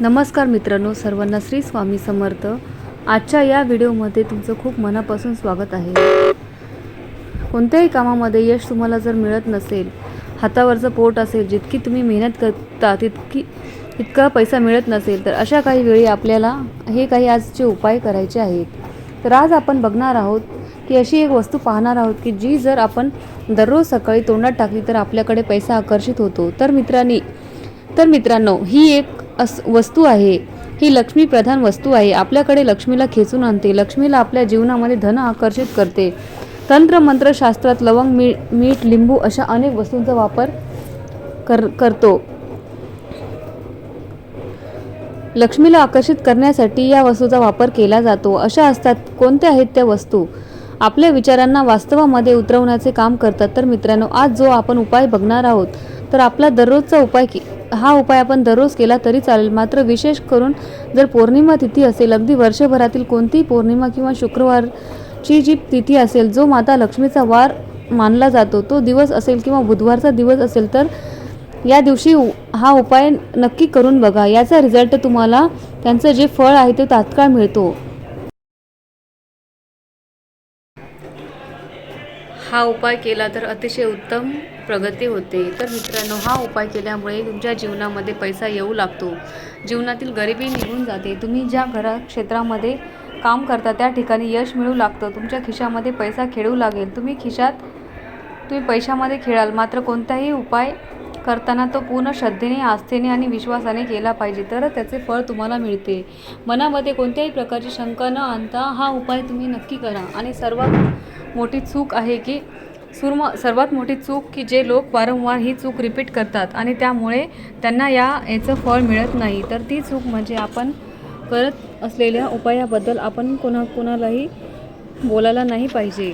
नमस्कार मित्रांनो सर्वांना श्री स्वामी समर्थ. आजच्या या व्हिडिओमध्ये तुमचं खूप मनापासून स्वागत आहे. कोणत्याही कामामध्ये यश तुम्हाला जर मिळत नसेल हातावरचं पोट असेल जितकी तुम्ही मेहनत करता तितकी इतका पैसा मिळत नसेल तर अशा काही वेळी आपल्याला हे काही आजचे उपाय करायचे आहेत. तर आज आपण बघणार आहोत की अशी एक वस्तू पाहणार आहोत की जी जर आपण दररोज सकाळी तोंडात टाकली तर आपल्याकडे पैसा आकर्षित होतो. तर मित्रांनी तर मित्रांनो ही एक अस वस्तू आहे. ही लक्ष्मी प्रधान वस्तू आहे. आपल्याकडे लक्ष्मीला खेचून आणते. लक्ष्मीला आपल्या जीवनामध्ये धन आकर्षित करते. तंत्र मंत्रशास्त्रात लवंग मी मीठ लिंबू अशा अनेक वस्तूंचा वापर कर करतो. लक्ष्मीला आकर्षित करण्यासाठी या वस्तूचा वापर केला जातो. अशा असतात कोणत्या आहेत त्या वस्तू? आपल्या विचारांना वास्तवामध्ये उतरवण्याचे काम करतात. तर मित्रांनो आज जो आपण उपाय बघणार आहोत तर आपला दररोजचा उपाय हा उपाय आपण दररोज केला तरी चालेल. मात्र विशेष करून जर पौर्णिमा तिथी असेल अगदी वर्षभरातील कोणतीही पौर्णिमा किंवा शुक्रवारची जी तिथी असेल जो माता लक्ष्मीचा वार मानला जातो तो दिवस असेल किंवा बुधवारचा दिवस असेल तर या दिवशी हा उपाय नक्की करून बघा. याचा रिझल्ट तुम्हाला त्यांचं जे फळ आहे ते तात्काळ मिळतो. हा उपाय केला तर अतिशय उत्तम प्रगती होते. तर मित्रांनो हा उपाय केल्यामुळे तुमच्या जीवनामध्ये पैसा येऊ लागतो. जीवनातील गरिबी निघून जाते. तुम्ही ज्या घरा क्षेत्रामध्ये काम करता त्या ठिकाणी यश मिळू लागतं. तुमच्या खिशामध्ये पैसा खेळू लागेल. तुम्ही खिशात तुम्ही पैशामध्ये खेळाल. मात्र कोणताही उपाय करताना तो पूर्ण श्रद्धेने आस्थेने आणि विश्वासाने केला पाहिजे. तर त्याचे फळ तुम्हाला मिळते. मनामध्ये कोणत्याही प्रकारची शंका न आणता हा उपाय तुम्ही नक्की करा. आणि सर्वात मोठी चूक आहे की सुरम सर्वात मोठी चूक की जे लोक वारंवार ही चूक रिपीट करतात आणि त्यामुळे त्यांना या याचं फळ मिळत नाही. तर ती चूक म्हणजे आपण करत असलेल्या उपायाबद्दल आपण कोणा कोणालाही बोलायला नाही पाहिजे.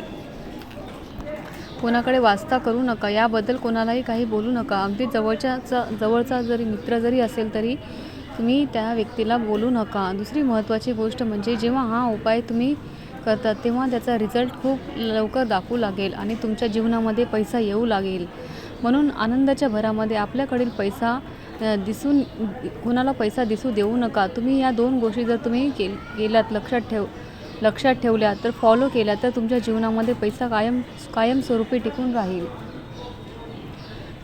कोणाकडे वाचता करू नका याबद्दल कोणालाही काही बोलू नका. अगदी जवळच्याचा जवळचा जरी मित्र जरी असेल तरी तुम्ही त्या व्यक्तीला बोलू नका. दुसरी महत्त्वाची गोष्ट म्हणजे जेव्हा हा उपाय तुम्ही करतात तेव्हा त्याचा रिझल्ट खूप लवकर दाखवू लागेल आणि तुमच्या जीवनामध्ये पैसा येऊ लागेल. म्हणून आनंदाच्या भरामध्ये आपल्याकडील पैसा दिसून कुणाला पैसा दिसू देऊ नका. तुम्ही या दोन गोष्टी जर तुम्ही केल केल्यात लक्षात ठेव लक्षात ठेवल्या तर फॉलो केल्या तर तुमच्या जीवनामध्ये पैसा कायम कायमस्वरूपी टिकून राहील.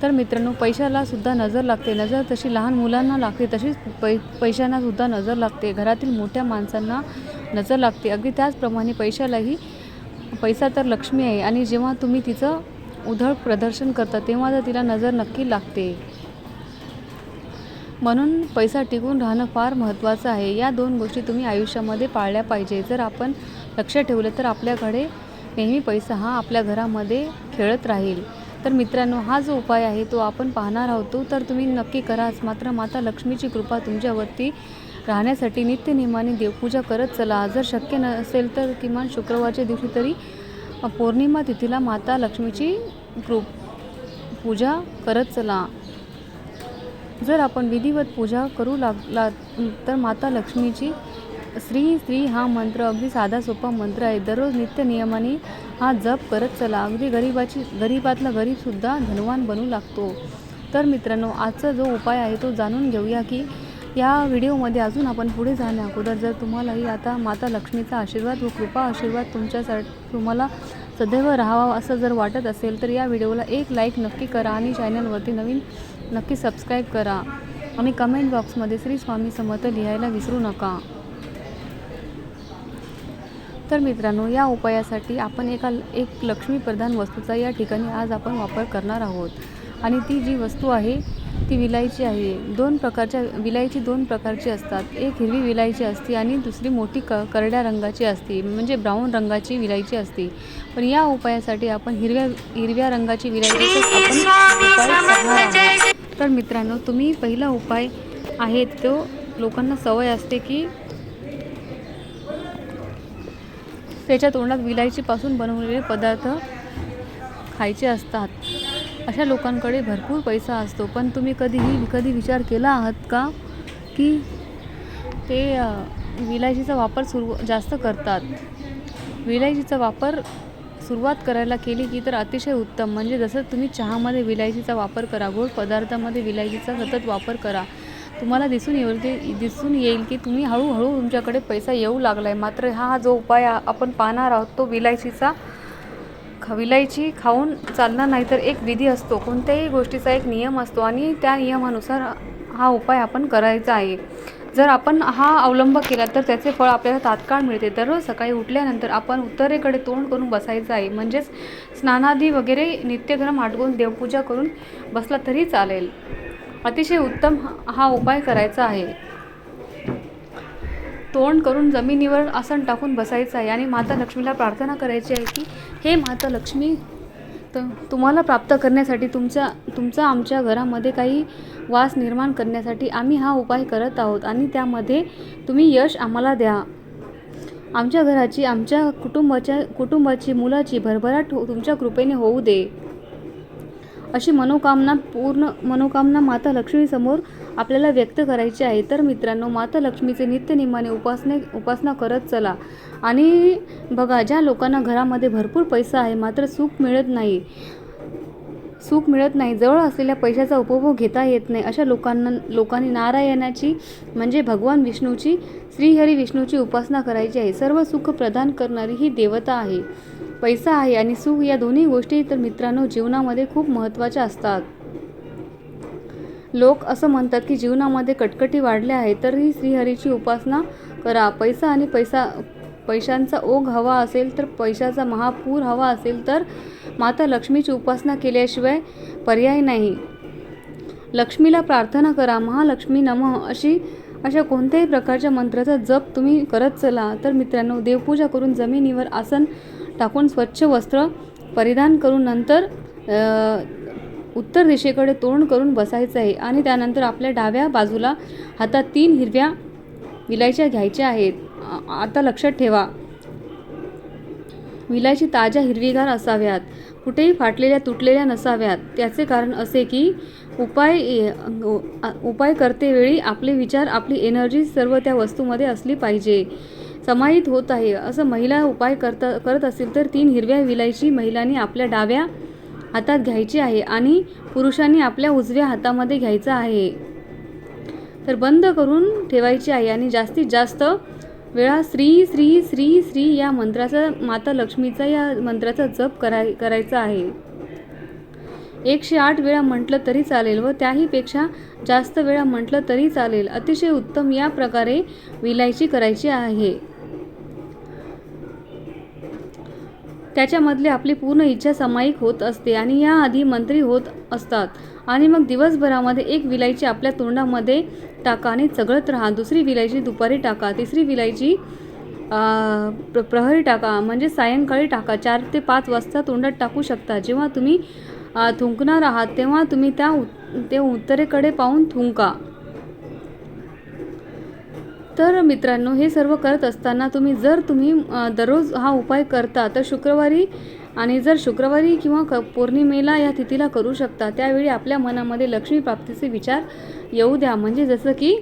तर मित्रांनो पैशाला सुद्धा नजर लागते. नजर तशी लहान मुलांना लागते तशीच पै पैशांनासुद्धा नजर लागते. घरातील मोठ्या माणसांना नजर लागते. अगदी त्याचप्रमाणे पैशालाही पैसा तर लक्ष्मी आहे आणि जेव्हा तुम्ही तिचं उधळ प्रदर्शन करता तेव्हा तर तिला नजर नक्की लागते. म्हणून पैसा टिकून राहणं फार महत्त्वाचं आहे. या दोन गोष्टी तुम्ही आयुष्यामध्ये पाळल्या पाहिजे. जर आपण लक्ष ठेवलं तर आपल्याकडे नेहमी पैसा हा आपल्या घरामध्ये खेळत राहील. तर मित्रांनो हा जो उपाय आहे तो आपण पाहणार आहोत तर तुम्ही नक्की कराच मात्र माता लक्ष्मीची कृपा तुमच्यावरती राहण्यासाठी नित्यनियमाने देवपूजा करत चला. जर शक्य नसेल तर किमान शुक्रवारच्या दिवशी तरी पौर्णिमा तिथीला माता लक्ष्मीची कृप पूजा करत चला. जर आपण विधिवत पूजा करू लागला तर माता लक्ष्मीची श्री स्त्री हा मंत्र अगदी साधा सोपा मंत्र आहे. दररोज नित्य नियमाने हा जप करत चला. अगदी गरीबाची गरीबातला गरीबसुद्धा धनवान बनू लागतो. तर मित्रांनो आजचा जो उपाय आहे तो जाणून घेऊया की या व्हिडिओमध्ये अजून आपण पुढे जाण्या अगोदर जर तुम्हालाही आता माता लक्ष्मीचा आशीर्वाद व कृपा आशीर्वाद तुमच्यासाठी तुम्हाला सदैव राहावा असं जर वाटत असेल तर या व्हिडिओला एक लाईक नक्की करा आणि चॅनलवरती नवीन नक्की सबस्क्राईब करा. आणि कमेंट बॉक्समध्ये श्री स्वामी समर्थ लिहायला विसरू नका. तर मित्रांनो या उपायासाठी आपण एका एक लक्ष्मी प्रधान वस्तूचा या ठिकाणी आज आपण वापर करणार आहोत. आणि ती जी वस्तू आहे ती विलायची आहे. दोन प्रकारच्या विलायची दोन प्रकारची असतात. एक हिरवी विलायची असते आणि दुसरी मोठी क करड्या रंगाची असते. म्हणजे ब्राऊन रंगाची विलायची असते. पण या उपायासाठी आपण हिरव्या हिरव्या रंगाची विलायची आपण उपाय करणार आहोत. तर मित्रांनो तुम्ही पहिला उपाय आहे तो लोकांना सवय असते की त्याच्या तोंडात विलायचीपासून बनवलेले पदार्थ खायचे असतात. अशा लोकांकडे भरपूर पैसा असतो. पण तुम्ही कधीही कधी विचार केला आहात का की ते विलायचीचा वापर सुरू जास्त करतात? विलायचीचा वापर सुरुवात करायला केली की तर अतिशय उत्तम. म्हणजे जसं तुम्ही चहामध्ये विलायचीचा वापर करा गोड पदार्थामध्ये विलायचीचा सतत वापर करा तुम्हाला दिसून येईल की दिसून येईल की तुम्ही हळूहळू तुमच्याकडे पैसा येऊ लागला आहे मात्र हा जो उपाय आपण पाहणार आहोत तो विलायचीचा खविलायची खाऊन चालणार नाही तर एक विधी असतो. कोणत्याही गोष्टीचा एक नियम असतो आणि त्या नियमानुसार हा उपाय आपण करायचा आहे. जर आपण हा अवलंब केला तर त्याचे फळ आपल्याला तात्काळ मिळते. दररोज सकाळी उठल्यानंतर आपण उत्तरेकडे तोंड करून बसायचं आहे. म्हणजेच स्नानादी वगैरे नित्यक्रम आटवून देवपूजा करून बसला तरी चालेल. अतिशय उत्तम हा उपाय करायचा आहे. तोंड करून जमिनीवर आसन टाकून बसायचं आहे आणि माता लक्ष्मीला प्रार्थना करायची आहे की हे माता लक्ष्मी तर तुम्हाला प्राप्त करण्यासाठी तुमच्या तुमचा आमच्या घरामध्ये काही वास निर्माण करण्यासाठी आम्ही हा उपाय करत आहोत आणि त्यामध्ये तुम्ही यश आम्हाला द्या. आमच्या घराची आमच्या कुटुंबाच्या कुटुंबाची मुलाची भरभराट हो- तुमच्या कृपेने होऊ दे. अशी मनोकामना पूर्ण मनोकामना माता लक्ष्मीसमोर आपल्याला व्यक्त करायची आहे. तर मित्रांनो माता लक्ष्मीचे नित्यनियमाने उपासने उपासना करत चला. आणि बघा ज्या लोकांना घरामध्ये भरपूर पैसा आहे मात्र सुख मिळत नाही सुख मिळत नाही जवळ असलेल्या पैशाचा उपभोग घेता येत नाही अशा लोकांना लोकांनी नारायणाची म्हणजे भगवान विष्णूची श्रीहरी विष्णूची उपासना करायची आहे. सर्व सुख प्रदान करणारी ही देवता आहे. पैसा आहे आणि सुख या दोन्ही गोष्टी तर मित्रांनो जीवनामध्ये खूप महत्त्वाच्या असतात. लोक असं म्हणतात की जीवनामध्ये कटकटी वाढल्या आहेत तरीही श्रीहरीची उपासना करा. पैसा आणि पैसा पैशांचा ओघ हवा असेल तर पैशाचा महापूर हवा असेल तर माता लक्ष्मीची उपासना केल्याशिवाय पर्याय नाही. लक्ष्मीला प्रार्थना करा. महालक्ष्मी नमः अशी अशा कोणत्याही प्रकारच्या मंत्राचा जप तुम्ही करत चला. तर मित्रांनो देवपूजा करून जमिनीवर आसन टाकून स्वच्छ वस्त्र परिधान करून नंतर उत्तर दिशेकडे तोंड करून बसायचं आहे. आणि त्यानंतर आपल्या डाव्या बाजूला हातात तीन हिरव्या विलायच्या घ्यायच्या आहेत. आता लक्षात ठेवा. विलायची ताज्या हिरवीगार असाव्यात. कुठेही फाटलेल्या तुटलेल्या नसाव्यात. त्याचे कारण असे की उपाय उपाय करतेवेळी आपले विचार आपली एनर्जी सर्व त्या वस्तूमध्ये असली पाहिजे. समाहित होत आहे. असं महिला उपाय करता करत असेल तर तीन हिरव्या विलायची महिलांनी आपल्या डाव्या हातात घ्यायची आहे आणि पुरुषांनी आपल्या उजव्या हातामध्ये घ्यायचं आहे. तर बंद करून ठेवायची आहे आणि जास्तीत जास्त वेळा श्री श्री श्री श्री या मंत्राचा माता लक्ष्मीचा या मंत्राचा जप कराय करायचा आहे. एकशे आठ वेळा म्हटलं तरी चालेल व त्याहीपेक्षा जास्त वेळा म्हटलं तरी चालेल. अतिशय उत्तम या प्रकारे विलायची करायची आहे. त्याच्यामधली आपली पूर्ण इच्छा सामायिक होत असते आणि याआधी मंत्री होत असतात. आणि मग दिवसभरामध्ये एक विलायची आपल्या तोंडामध्ये टाका आणि चघळत राहा. दुसरी विलायची दुपारी टाका. तिसरी विलायची प्र प्रहरी टाका. म्हणजे सायंकाळी टाका. चार ते पाच वाजता तोंडात टाकू शकता. जेव्हा तुम्ही थुंकणार आहात तेव्हा तुम्ही त्या ते उत्तरेकडे पाहून थुंका. तर मित्रांनो हे सर्व करत असताना तुम्ही जर तुम्ही दररोज हा उपाय करता तर शुक्रवारी आणि जर शुक्रवारी किंवा क पौर्णिमेला या तिथीला करू शकता त्यावेळी आपल्या मनामध्ये लक्ष्मी प्राप्तीचे विचार येऊ द्या. म्हणजे जसं की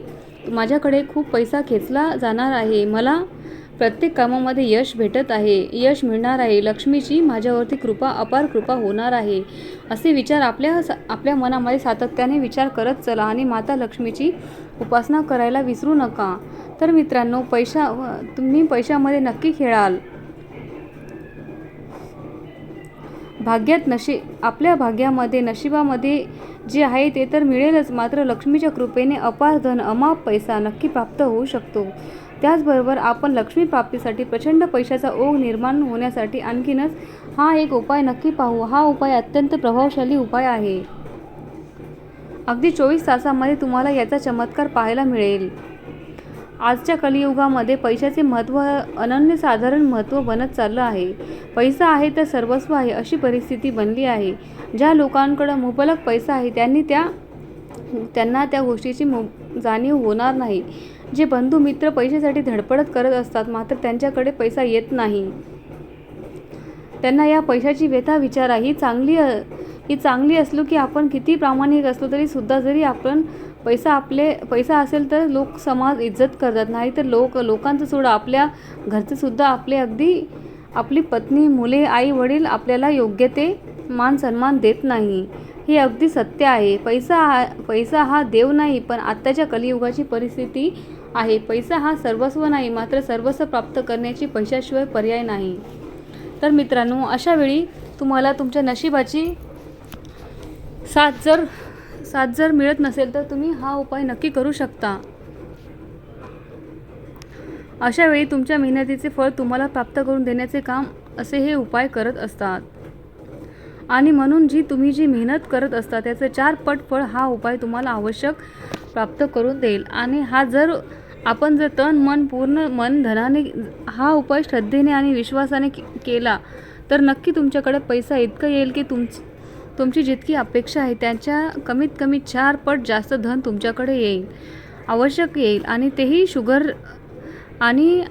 माझ्याकडे खूप पैसा खेचला जाणार आहे मला प्रत्येक कामामध्ये यश भेटत आहे यश मिळणार आहे लक्ष्मीची माझ्यावरती कृपा अपार कृपा होणार आहे असे विचार आपल्या आपल्या मनामध्ये सातत्याने विचार करत चला आणि माता लक्ष्मीची उपासना करायला विसरू नका. तर मित्रांनो पैशा तुम्ही पैशामध्ये नक्की खेळाल. भाग्यात नशी आपल्या भाग्यामध्ये नशिबामध्ये जे आहे ते तर मिळेलच. मात्र लक्ष्मीच्या कृपेने अपार धन अमाप पैसा नक्की प्राप्त होऊ शकतो. त्याचबरोबर आपण लक्ष्मी प्राप्तीसाठी प्रचंड पैशाचा ओघ निर्माण होण्यासाठी आणखीनच हा एक उपाय नक्की पाहू. हा उपाय अत्यंत प्रभावशाली उपाय आहे. अगदी चोवीस तासामध्ये तुम्हाला याचा चमत्कार पाहायला मिळेल. आजच्या कलियुगामध्ये पैशाचे महत्त्व अनन्यसाधारण महत्त्व बनत चाललं आहे. पैसा आहे तर सर्वस्व आहे अशी परिस्थिती बनली आहे. ज्या लोकांकडं मुबलक पैसा आहे त्यांनी त्या त्यांना त्या गोष्टीची मु जाणीव होणार नाही. जे बंधू मित्र पैशासाठी धडपडत करत असतात मात्र त्यांच्याकडे पैसा येत नाही. त्यांना या पैशाची व्यथा विचारा ही चांगली ही चांगली असलो की आपण किती प्रामाणिक असलो तरी सुद्धा जरी आपण पैसा आपले पैसा असेल तर लोक समाज इज्जत करतात. नाही तर लोक लोकांचं सोडा आपल्या घरचेसुद्धा आपले अगदी आपली पत्नी मुले आई वडील आपल्याला योग्य ते मान सन्मान देत नाही. हे अगदी सत्य आहे. पैसा हा पैसा हा देव नाही पण आत्ताच्या कलियुगाची परिस्थिती आहे. पैसा हा सर्वस्व नाही मात्र सर्वस्व प्राप्त करण्याची पैशाशिवाय पर्याय नाही. तर मित्रांनो अशावेळी तुम्हाला तुमच्या नशिबाची साथ जर साथ जर मिळत नसेल तर तुम्ही हा उपाय नक्की करू शकता. अशा वेळी तुमच्या मेहनतीचे फळ तुम्हाला प्राप्त करून देण्याचे काम असे हे उपाय करत असतात. आणि म्हणून जी तुम्ही जी मेहनत करत असता त्याचं चार पट फळ हा उपाय तुम्हाला आवश्यक प्राप्त करून देईल. आणि हा जर आपण जर तन मन पूर्ण मन धनाने हा उपाय श्रद्धेने आणि विश्वासाने केला तर नक्की तुमच्याकडे पैसा इतकं येईल की तुमची तुमची जितकी अपेक्षा आहे त्याच्या कमीत कमी चार पट जास्त धन तुमच्याकडे येईल आवश्यक येईल आणि तेही शुगर आणि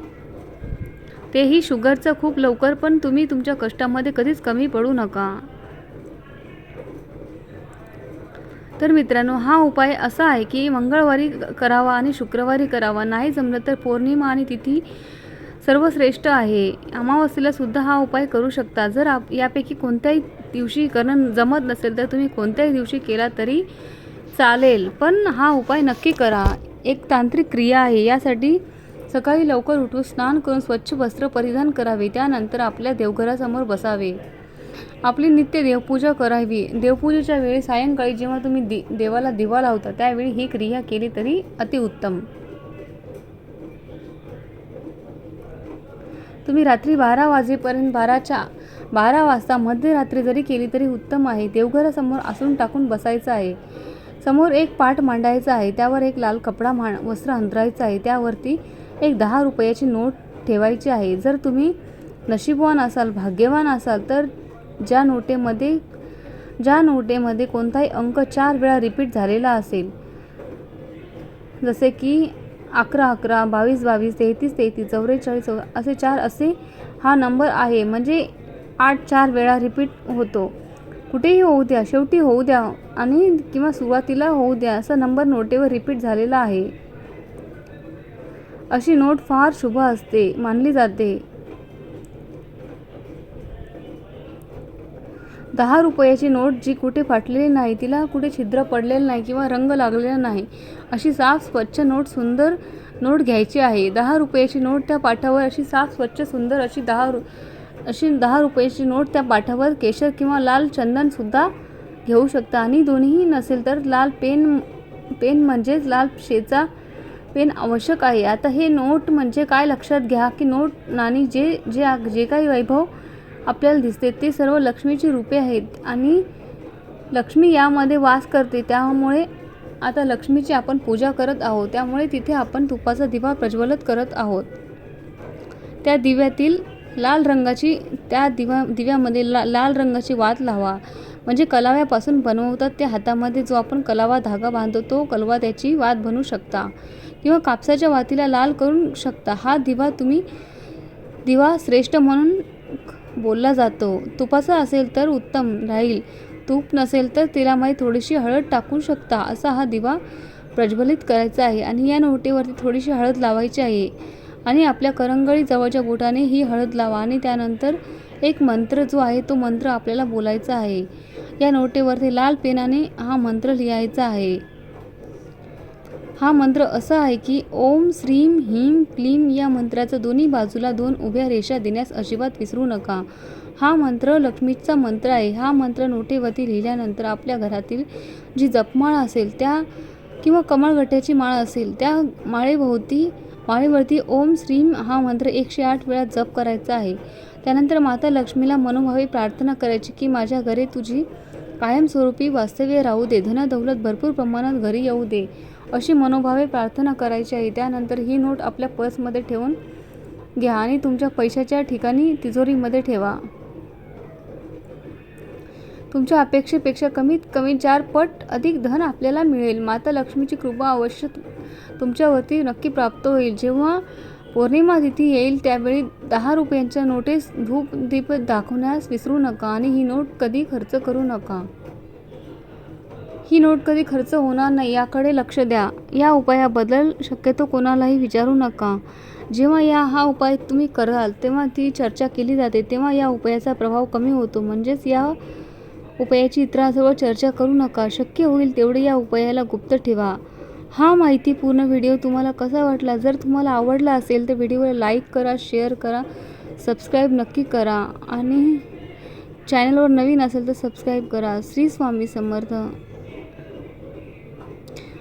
तेही शुगरचं खूप लवकर पण तुम्ही तुमच्या कष्टामध्ये कधीच कमी पडू नका. तर मित्रांनो हा उपाय असा आहे की मंगळवारी करावा आणि शुक्रवारी करावा. नाही जमलं तर पौर्णिमा आणि तिथी सर्वश्रेष्ठ आहे. अमावस्येला सुद्धा हा उपाय करू शकता. जर आप यापैकी कोणत्याही दिवशी करणं जमत नसेल तर तुम्ही कोणत्याही दिवशी केला तरी चालेल. पण हा उपाय नक्की करा. एक तांत्रिक क्रिया आहे. यासाठी सकाळी लवकर उठून स्नान करून स्वच्छ वस्त्र परिधान करावे. त्यानंतर आपल्या देवघरासमोर बसावे. आपली नित्य देवपूजा करावी. देवपूजेच्या वेळी सायंकाळी जेव्हा तुम्ही दि देवाला दिवा लावता त्यावेळी ही क्रिया केली तरी अतिउत्तम. तुम्ही रात्री बारा वाजेपर्यंत बाराच्या बारा वाजता मध्यरात्री जरी केली तरी उत्तम आहे. देवघरासमोर आसून टाकून बसायचं आहे. समोर एक पाट मांडायचा आहे. त्यावर एक लाल कपडा मा वस्त्र अंतरायचं आहे. त्यावरती एक दहा रुपयाची नोट ठेवायची आहे. जर तुम्ही नशीबवान असाल भाग्यवान असाल तर ज्या नोटेमध्ये ज्या नोटेमध्ये कोणताही अंक चार वेळा रिपीट झालेला असेल जसे की अकरा अकरा बावीस बावीस तेहतीस तेहतीस चौवेचाळीस चौ असे चार असे हा नंबर आहे. म्हणजे आठ चार वेळा रिपीट होतो. कुठेही होऊ द्या शेवटी होऊ द्या आणि किंवा सुरुवातीला होऊ द्या असा नंबर नोटेवर रिपीट झालेला आहे. अशी नोट फार शुभ असते मानली जाते. दहा रुपयाची नोट जी कुठे फाटलेली नाही तिला कुठे छिद्र पडलेलं नाही किंवा रंग लागलेला नाही अशी साफ स्वच्छ नोट सुंदर नोट घ्यायची आहे. दहा रुपयाची नोट त्या पाठावर अशी साफ स्वच्छ सुंदर अशी दहा रु अशी दहा रुपयाची नोट त्या पाठावर केशर किंवा लाल चंदनसुद्धा घेऊ शकता. आणि दोन्हीही नसेल तर लाल पेन पेन म्हणजेच लाल शेचा पेन आवश्यक आहे. आता हे नोट म्हणजे काय? लक्षात घ्या की नोट नाणी जे जे जे काही वैभव आपल्याला दिसते. ते सर्व लक्ष्मीची रूपे आहेत. आणि लक्ष्मी यामध्ये वास करते. त्यामुळे आता लक्ष्मीची आपण पूजा करत आहोत. त्यामुळे तिथे आपण तुपाचा दिवा प्रज्वलित करत आहोत. त्या दिव्यातील लाल रंगाची त्या दिवा दिव्यामध्ये ला लाल रंगाची वात लावा. म्हणजे कलाव्यापासून बनवतात त्या हातामध्ये जो आपण कलावा धागा बांधतो तो कलवा त्याची वात बनवू शकता. किंवा कापसाच्या वातीला लाल करू शकता. हा दिवा तुम्ही दिवा श्रेष्ठ म्हणून बोलला जातो. तुपाचा असेल तर उत्तम राहील. तूप नसेल तर तेलामध्ये थोडीशी हळद टाकू शकता असा हा दिवा प्रज्वलित करायचा आहे आणि या नोटेवरती थोडीशी हळद लावायची आहे. आणि आपल्या करंगळी जवळच्या बोटाने ही हळद लावा आणि त्यानंतर एक मंत्र जो आहे तो मंत्र आपल्याला बोलायचा आहे. या नोटेवरती लाल पेनाने हा मंत्र लिहायचा आहे. हा मंत्र असा आहे की ओम श्रीम ह्रीम क्लीम या मंत्राचा दोन्ही बाजूला दोन उभ्या रेषा देण्यास अजिबात विसरू नका. हा मंत्र लक्ष्मीचा मंत्र आहे. हा मंत्र नोटेवरती लिहिल्यानंतर आपल्या घरातील जी जपमाळ असेल त्या किंवा कमळगट्याची माळ असेल त्या माळेभोवती माळेवरती ओम श्रीम हा मंत्र एकशे आठ वेळा जप करायचा आहे. त्यानंतर माता लक्ष्मीला मनोभावे प्रार्थना करायची की माझ्या घरी तुझी कायमस्वरूपी वास्तव्य राहू दे. धनदौलत भरपूर प्रमाणात घरी येऊ दे. अशी मनोभावे प्रार्थना करायची आहे. त्यानंतर ही नोट आपल्या पर्समध्ये ठेवून घ्या आणि तुमच्या पैशाच्या ठिकाणी तिजोरीमध्ये ठेवा. तुमच्या अपेक्षेपेक्षा कमीत कमी चार पट अधिक धन आपल्याला मिळेल. माता लक्ष्मीची कृपा अवश्य तुमच्यावरती नक्की प्राप्त होईल. जेव्हा पौर्णिमा तिथी येईल त्यावेळी दहा रुपयांच्या नोटीस धूप दीप दाखवण्यास विसरू नका आणि ही नोट कधी खर्च करू नका. ही नोट कधी खर्च होणार नाही याकडे लक्ष द्या. या उपायाबद्दल शक्यतो कोणालाही विचारू नका. जेव्हा या हा उपाय तुम्ही कराल तेव्हा ती चर्चा केली जाते तेव्हा या उपायाचा प्रभाव कमी होतो. म्हणजेच या उपायाची इतरांसोबत चर्चा करू नका. शक्य होईल तेवढे या उपायाला गुप्त ठेवा. हा माहितीपूर्ण व्हिडिओ तुम्हाला कसा वाटला? जर तुम्हाला आवडला असेल तर व्हिडिओला लाईक करा शेअर करा सबस्क्राईब नक्की करा आणि चॅनलवर नवीन असेल तर सबस्क्राईब करा. श्री स्वामी समर्थ.